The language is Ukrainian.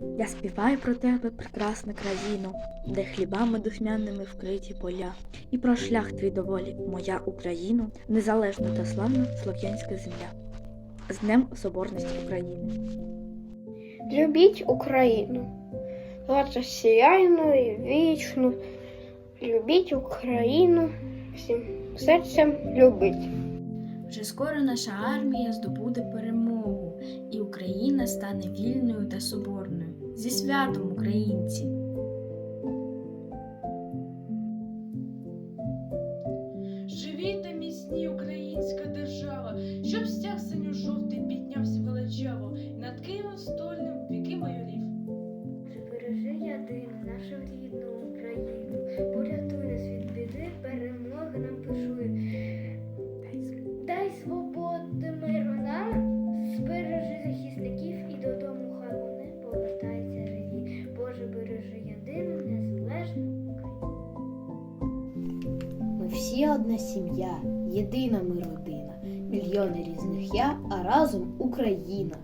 Я співаю про тебе, прекрасна країно, де хлібами духмяними вкриті поля, і про шлях твій доволі, моя Україно, незалежна та славна слов'янська земля. З Днем Соборності України. Любіть Україну, владу сіяйну і вічну. Любіть Україну, всім серцем любить. Вже скоро наша армія здобуде перемогу, і Україна стане вільною та соборною. Зі святом, українці! Живіте міцні українська держава, щоб стяг синьо-жовтий піднявся величаво, над Києвом стольним віки майорів. Бережи ядину, нашу рідну Всі одна сім'я, єдина ми родина, мільйони різних я, а разом Україна.